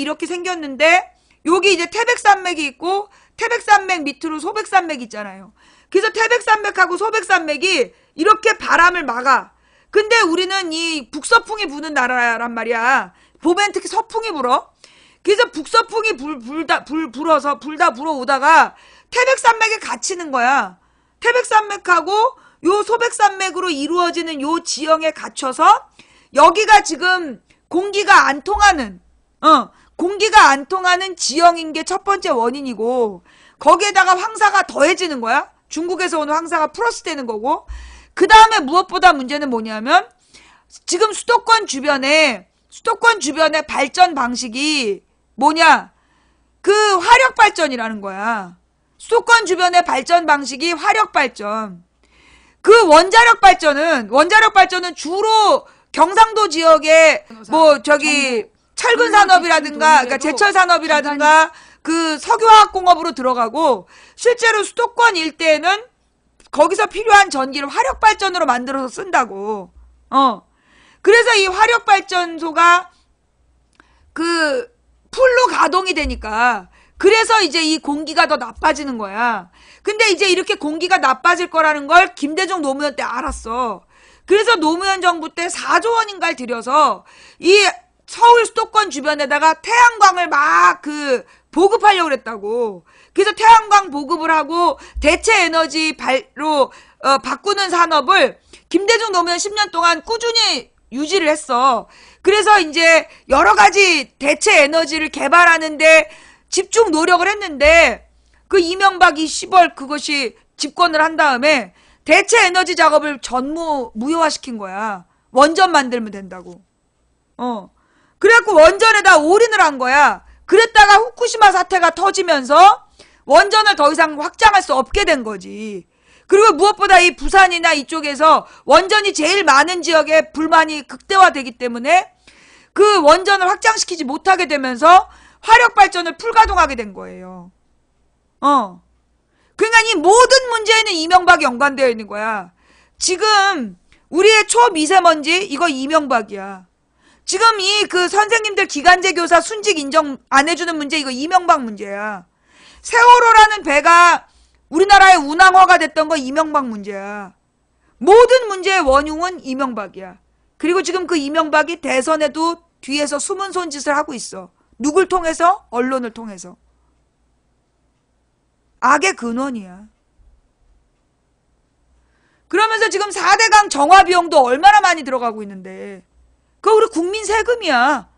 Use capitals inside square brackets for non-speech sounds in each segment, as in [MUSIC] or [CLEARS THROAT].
이렇게 생겼는데 여기 이제 태백산맥이 있고 태백산맥 밑으로 소백산맥 있잖아요. 그래서 태백산맥하고 소백산맥이 이렇게 바람을 막아. 근데 우리는 이 북서풍이 부는 나라란 말이야. 봄엔 특히 서풍이 불어. 그래서 북서풍이 불, 불다, 불, 불어서, 불다 불어오다가 태백산맥에 갇히는 거야. 태백산맥하고 요 소백산맥으로 이루어지는 요 지형에 갇혀서 여기가 지금 공기가 안 통하는, 어, 공기가 안 통하는 지형인 게 첫 번째 원인이고, 거기에다가 황사가 더해지는 거야. 중국에서 오는 황사가 플러스 되는 거고, 그 다음에 무엇보다 문제는 뭐냐면, 지금 수도권 주변에, 수도권 주변의 발전 방식이 뭐냐? 그 화력 발전이라는 거야. 수도권 주변의 발전 방식이 화력 발전. 그 원자력 발전은 원자력 발전은 주로 경상도 지역에 뭐 저기 철근 산업이라든가 그러니까 제철 산업이라든가 그 석유화학 공업으로 들어가고 실제로 수도권 일대에는 거기서 필요한 전기를 화력 발전으로 만들어서 쓴다고. 어. 그래서 이 화력 발전소가 그 풀로 가동이 되니까 그래서 이제 이 공기가 더 나빠지는 거야. 근데 이제 이렇게 공기가 나빠질 거라는 걸 김대중 노무현 때 알았어. 그래서 노무현 정부 때 4조 원인가를 들여서 이 서울 수도권 주변에다가 태양광을 막 그 보급하려고 그랬다고. 그래서 태양광 보급을 하고 대체 에너지 발로 어, 바꾸는 산업을 김대중 노무현 10년 동안 꾸준히 유지를 했어. 그래서 이제 여러 가지 대체 에너지를 개발하는데 집중 노력을 했는데 그 이명박이 10월 그것이 집권을 한 다음에 대체 에너지 작업을 전무 무효화시킨 거야. 원전 만들면 된다고. 어. 그래갖고 원전에다 올인을 한 거야. 그랬다가 후쿠시마 사태가 터지면서 원전을 더 이상 확장할 수 없게 된 거지. 그리고 무엇보다 이 부산이나 이쪽에서 원전이 제일 많은 지역에 불만이 극대화되기 때문에 그 원전을 확장시키지 못하게 되면서 화력 발전을 풀가동하게 된 거예요. 어. 그러니까 이 모든 문제에는 이명박이 연관되어 있는 거야. 지금 우리의 초미세먼지 이거 이명박이야. 지금 이 그 선생님들 기간제 교사 순직 인정 안 해주는 문제 이거 이명박 문제야. 세월호라는 배가 우리나라의 운항화가 됐던 거 이명박 문제야. 모든 문제의 원흉은 이명박이야. 그리고 지금 그 이명박이 대선에도 뒤에서 숨은 손짓을 하고 있어. 누굴 통해서? 언론을 통해서. 악의 근원이야. 그러면서 지금 4대강 정화 비용도 얼마나 많이 들어가고 있는데. 그거 우리 국민 세금이야.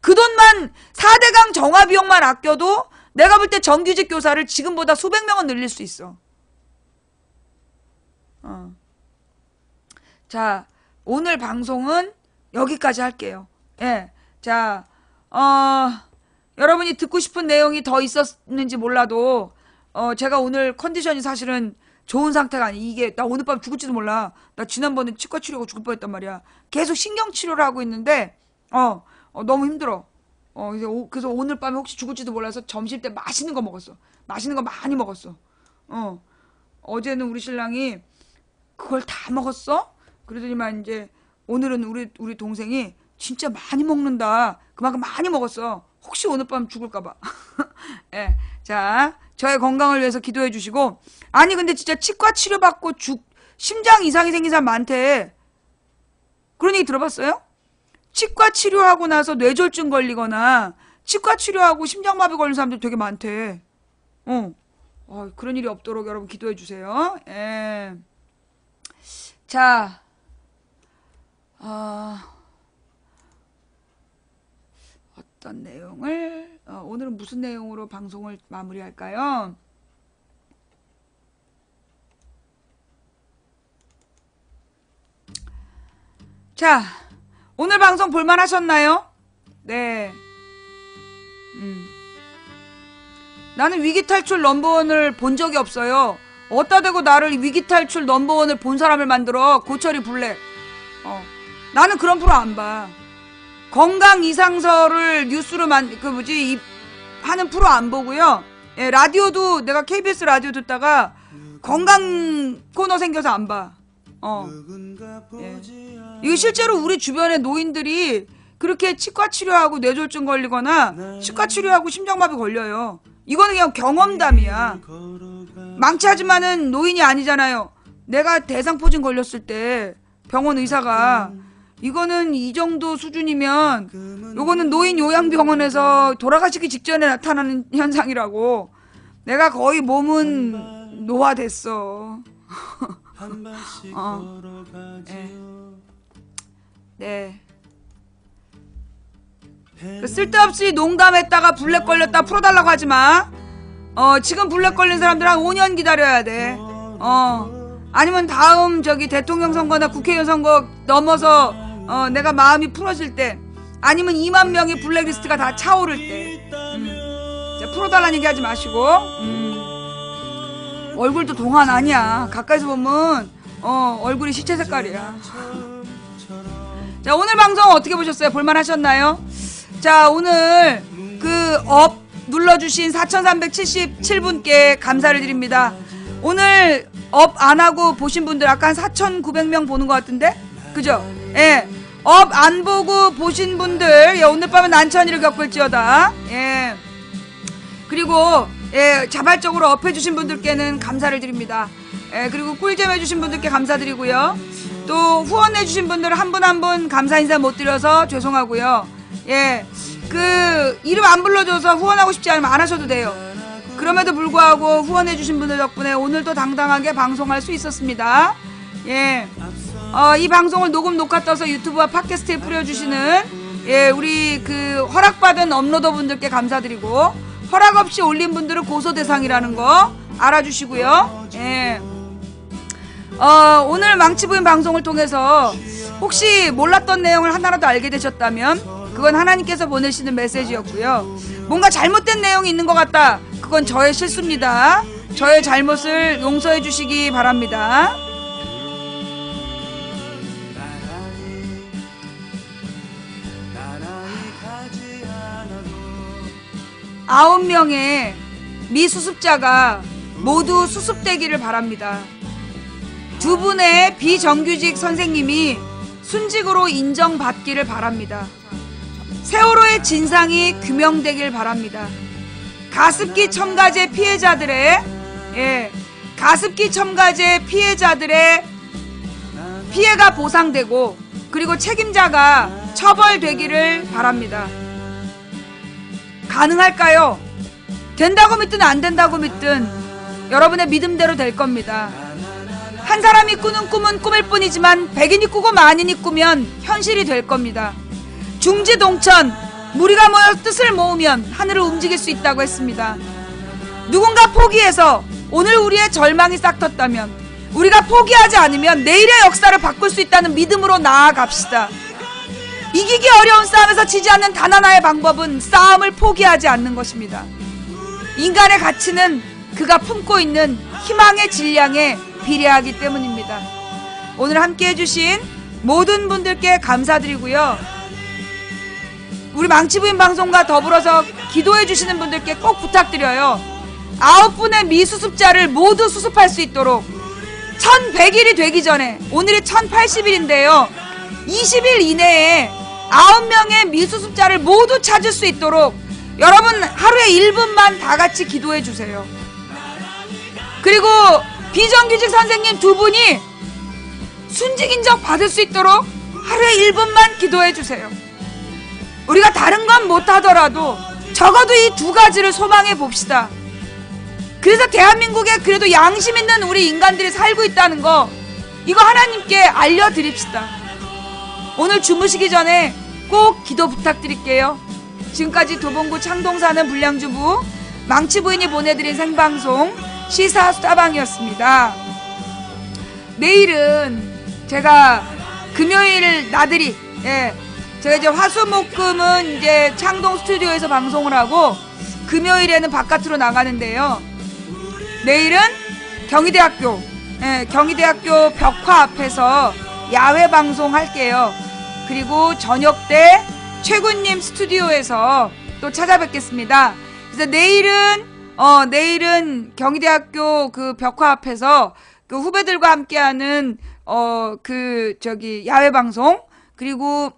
그 돈만 4대강 정화 비용만 아껴도 내가 볼 때 정규직 교사를 지금보다 수백 명은 늘릴 수 있어. 어. 자, 오늘 방송은 여기까지 할게요. 예. 자, 어, 여러분이 듣고 싶은 내용이 더 있었는지 몰라도, 어, 제가 오늘 컨디션이 사실은 좋은 상태가 아니, 이게, 나 오늘 밤 죽을지도 몰라. 나 지난번에 치과 치료하고 죽을 뻔 했단 말이야. 계속 신경 치료를 하고 있는데, 어, 어, 너무 힘들어. 어, 이제 오- 그래서 오늘 밤에 혹시 죽을지도 몰라서 점심 때 맛있는 거 먹었어. 맛있는 거 많이 먹었어. 어, 어제는 우리 신랑이 그걸 다 먹었어? 그러더니만 이제 오늘은 우리 우리 동생이 진짜 많이 먹는다. 그만큼 많이 먹었어. 혹시 오늘 밤 죽을까봐. [LAUGHS] 예. 자, 저의 건강을 위해서 기도해 주시고. 아니, 근데 진짜 치과 치료받고 죽, 심장 이상이 생긴 사람 많대. 그런 얘기 들어봤어요? 치과 치료하고 나서 뇌졸중 걸리거나, 치과 치료하고 심장마비 걸린 사람들 되게 많대. 어. 어, 그런 일이 없도록 여러분 기도해 주세요. 예. 자, 어, 어떤 내용을, 어, 오늘은 무슨 내용으로 방송을 마무리할까요? 자, 오늘 방송 볼만 하셨나요? 네. 음. 나는 위기탈출 넘버원을 본 적이 없어요. 어따 대고 나를 위기탈출 넘버원을 본 사람을 만들어 고철이 블랙. 어. 나는 그런 프로 안 봐. 건강 이상서를 뉴스로 만, 그 뭐지, 이, 하는 프로 안 보고요. 예, 라디오도 내가 KBS 라디오 듣다가 건강 코너 생겨서 안 봐. 어. 예. 이게 실제로 우리 주변의 노인들이 그렇게 치과 치료하고 뇌졸중 걸리거나 치과 치료하고 심장마비 걸려요. 이거는 그냥 경험담이야. 망치하지만은 노인이 아니잖아요. 내가 대상포진 걸렸을 때 병원 의사가 이거는 이 정도 수준이면 요거는 노인 요양병원에서 돌아가시기 직전에 나타나는 현상이라고. 내가 거의 몸은 노화됐어. [LAUGHS] 어. 걸어가지요. 네. 그 쓸데없이 농담했다가 블랙 걸렸다 풀어달라고 하지 마. 어, 지금 블랙 걸린 사람들 한 5년 기다려야 돼. 어. 아니면 다음 저기 대통령 선거나 국회의원 선거 넘어서 어, 내가 마음이 풀어질 때 아니면 2만 명의 블랙리스트가 다 차오를 때. 음. 자, 풀어달라는 얘기 하지 마시고. 음. 얼굴도 동안 아니야. 가까이서 보면 어, 얼굴이 시체 색깔이야. 자 오늘 방송 어떻게 보셨어요? 볼만 하셨나요? 자 오늘 그 업 눌러주신 4,377분께 감사를 드립니다. 오늘 업 안 하고 보신 분들 아까 한 4,900명 보는 것 같은데 그죠? 예. 업 안 보고 보신 분들 예, 오늘 밤은 일을 겪을지어다. 예. 그리고 예, 자발적으로 업해 주신 분들께는 감사를 드립니다. 예, 그리고 꿀잼 해주신 분들께 감사드리고요. 또 후원해주신 분들 한 분 한 분 감사 인사 못 드려서 죄송하고요. 예, 그 이름 안 불러줘서 후원하고 싶지 않으면 안 하셔도 돼요. 그럼에도 불구하고 후원해주신 분들 덕분에 오늘도 당당하게 방송할 수 있었습니다. 예, 어, 이 방송을 녹음 녹화 떠서 유튜브와 팟캐스트에 뿌려주시는 예, 우리 그 허락받은 업로더 분들께 감사드리고 허락 없이 올린 분들은 고소 대상이라는 거 알아주시고요. 예. 어, 오늘 망치부인 방송을 통해서 혹시 몰랐던 내용을 하나라도 알게 되셨다면 그건 하나님께서 보내시는 메시지였고요. 뭔가 잘못된 내용이 있는 것 같다. 그건 저의 실수입니다. 저의 잘못을 용서해 주시기 바랍니다. 아홉 명의 미수습자가 모두 수습되기를 바랍니다. 두 분의 비정규직 선생님이 순직으로 인정받기를 바랍니다. 세월호의 진상이 규명되길 바랍니다. 가습기 첨가제 피해자들의 예, 가습기 첨가제 피해자들의 피해가 보상되고 그리고 책임자가 처벌되기를 바랍니다. 가능할까요? 된다고 믿든 안 된다고 믿든 여러분의 믿음대로 될 겁니다. 한 사람이 꾸는 꿈은 꿈일 뿐이지만 백인이 꾸고 만인이 꾸면 현실이 될 겁니다. 중지동천 무리가 모여 뜻을 모으면 하늘을 움직일 수 있다고 했습니다. 누군가 포기해서 오늘 우리의 절망이 싹텄다면 우리가 포기하지 않으면 내일의 역사를 바꿀 수 있다는 믿음으로 나아갑시다. 이기기 어려운 싸움에서 지지 않는 단 하나의 방법은 싸움을 포기하지 않는 것입니다. 인간의 가치는 그가 품고 있는 희망의 질량에 비례하기 때문입니다. 오늘 함께 해주신 모든 분들께 감사드리고요. 우리 망치부인 방송과 더불어서 기도해 주시는 분들께 꼭 부탁드려요. 아홉 분의 미수습자를 모두 수습할 수 있도록 1100일이 되기 전에 오늘이 1080일인데요. 20일 이내에 9명의 미수습자를 모두 찾을 수 있도록 여러분 하루에 1분만 다 같이 기도해 주세요. 그리고 비정규직 선생님 두 분이 순직 인정 받을 수 있도록 하루에 1분만 기도해 주세요. 우리가 다른 건 못하더라도 적어도 이 두 가지를 소망해 봅시다. 그래서 대한민국에 그래도 양심 있는 우리 인간들이 살고 있다는 거 이거 하나님께 알려드립시다. 오늘 주무시기 전에 꼭 기도 부탁드릴게요. 지금까지 도봉구 창동 사는 불량주부 망치 부인이 보내드린 생방송 시사 수다방이었습니다. 내일은 제가 금요일 나들이 예 제가 이제 화수목금은 이제 창동 스튜디오에서 방송을 하고 금요일에는 바깥으로 나가는데요. 내일은 경희대학교 예, 경희대학교 벽화 앞에서 야외 방송 할게요. 그리고 저녁 때 최군님 스튜디오에서 또 찾아뵙겠습니다. 그래서 내일은 어 내일은 경희대학교 그 벽화 앞에서 그 후배들과 함께하는 어 그 저기 야외 방송 그리고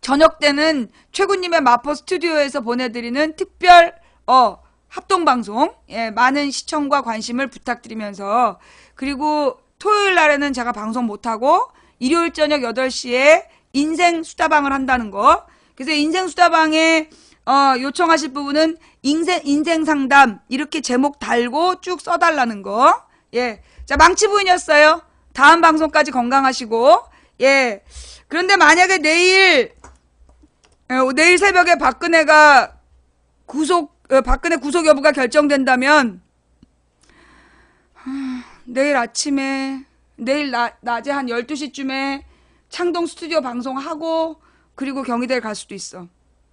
저녁 때는 최군님의 마포 스튜디오에서 보내드리는 특별 어 합동 방송 예 많은 시청과 관심을 부탁드리면서 그리고 토요일 날에는 제가 방송 못 하고 일요일 저녁 8시에 인생 수다방을 한다는 거 그래서 인생 수다방에 어 요청하실 부분은 인생 인생 상담 이렇게 제목 달고 쭉 써달라는 거 예. 자, 망치 부인이었어요. 다음 방송까지 건강하시고, 예. 그런데 만약에 내일, 어, 내일 새벽에 박근혜가 구속, 어, 박근혜 구속 여부가 결정된다면, 하, 내일 아침에, 내일 나, 낮에 한 12시쯤에 창동 스튜디오 방송하고, 그리고 경희대를 갈 수도 있어.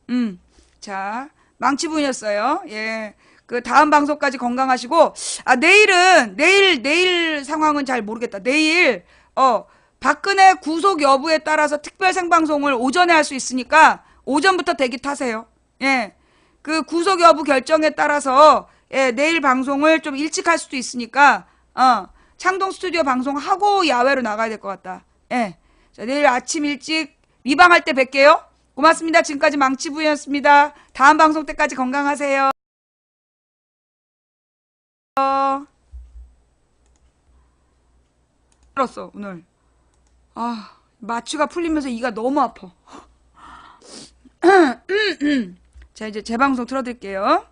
음. 자, 망치 부인이었어요. 예. 그 다음 방송까지 건강하시고 아 내일은 내일 내일 상황은 잘 모르겠다. 내일 어 박근혜 구속 여부에 따라서 특별 생방송을 오전에 할 수 있으니까 오전부터 대기 타세요. 예. 그 구속 여부 결정에 따라서 예, 내일 방송을 좀 일찍 할 수도 있으니까 어 창동 스튜디오 방송하고 야외로 나가야 될 것 같다. 예. 자, 내일 아침 일찍 미방할 때 뵐게요. 고맙습니다. 지금까지 망치부였습니다. 다음 방송 때까지 건강하세요. 어. 들었어 오늘. 아 마취가 풀리면서 이가 너무 아파. [CLEARS THROAT] 자 이제 재방송 틀어드릴게요.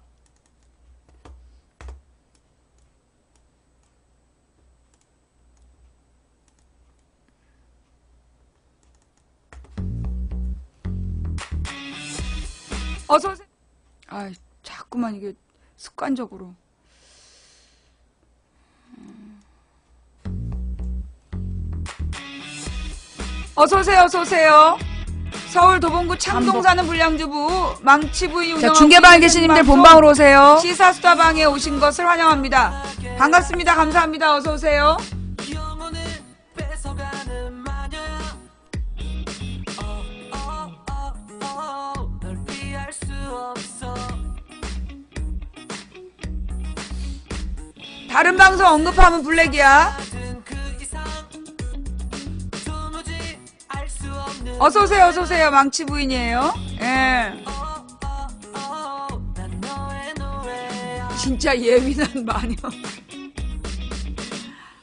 어서 오세요. 아 자꾸만 이게 습관적으로. 어서 오세요, 어서 오세요. 서울 도봉구 창동 사는 불량주부 망치부인 운영하고 중계방에 있는 계신 님들 방송 본방으로 오세요. 시사수다방에 오신 것을 환영합니다. 반갑습니다. 감사합니다. 어서 오세요. 다른 방송 언급하면 블랙이야. 받은 그 이상 도무지 알수 없는 어서 오세요, 어서 오세요. 망치 부인이에요. 예. 진짜 예민한 마녀.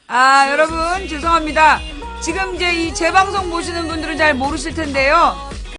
아, 여러분, 죄송합니다. 지금 이제 이 재방송 보시는 분들은 잘 모르실 텐데요.